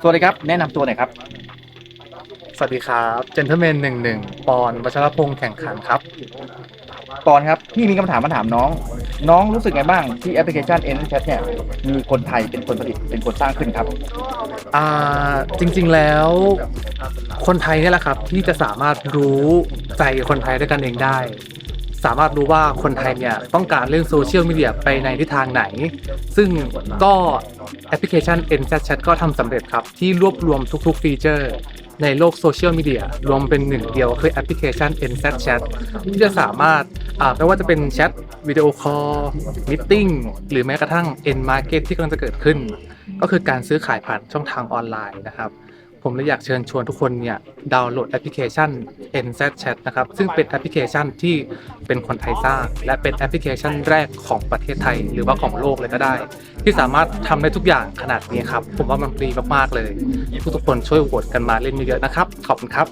สวัสดีครับ แนะนำตัวหน่อยครับ สวัสดีครับเจนเทอร์แมนหนึ่งหนึ่งปอนวัชรพงษ์แข่งขันครับตอนครับ พี่มีคำถามมาถามน้อง น้องรู้สึกไงบ้างที่แอปพลิเคชัน N Chat เนี่ย มีคนไทยเป็นคนผลิตเป็นคนสร้างขึ้นครับ อ่าจริงๆแล้ว คนไทยเนี่ยแหละครับ ที่จะสามารถรู้ใจคนไทยด้วยกันเองได้ สามารถรู้ว่าคนไทยเนี่ยต้องการเรื่องโซเชียลมีเดียไปในทิศทางไหน ซึ่งก็แอปพลิเคชัน n z Chat ก็ทำสำเร็จครับ ที่รวบรวมทุกๆฟีเจอร์ ในโลกโซเชียลมีเดียรวมเป็นหนึ่งเดียวคือแอปพลิเคชัน n z Chat ที่จะสามารถไม่ว่าจะเป็นแชทวิดีโอคอลมิ팅หรือแม้กระทั่ง N Market ที่กำลังจะเกิดขึ้น ก็คือการซื้อขายผ่านช่องทางออนไลน์นะครับ ผมเลยอยากเชิญชวนทุกคนเนี่ยดาวน์โหลดแอปพลิเคชัน NZ Chat นะครับ ซึ่งเป็นแอปพลิเคชันที่เป็นคนไทยสร้าง และเป็นแอปพลิเคชันแรกของประเทศไทย หรือว่าของโลกเลยก็ได้ ที่สามารถทำได้ทุกอย่างขนาดนี้ครับ ผมว่ามันฟรีมากๆเลย ทุกๆคนช่วยโหวตกันมาเล่นเยอะๆนะครับ ขอบคุณครับ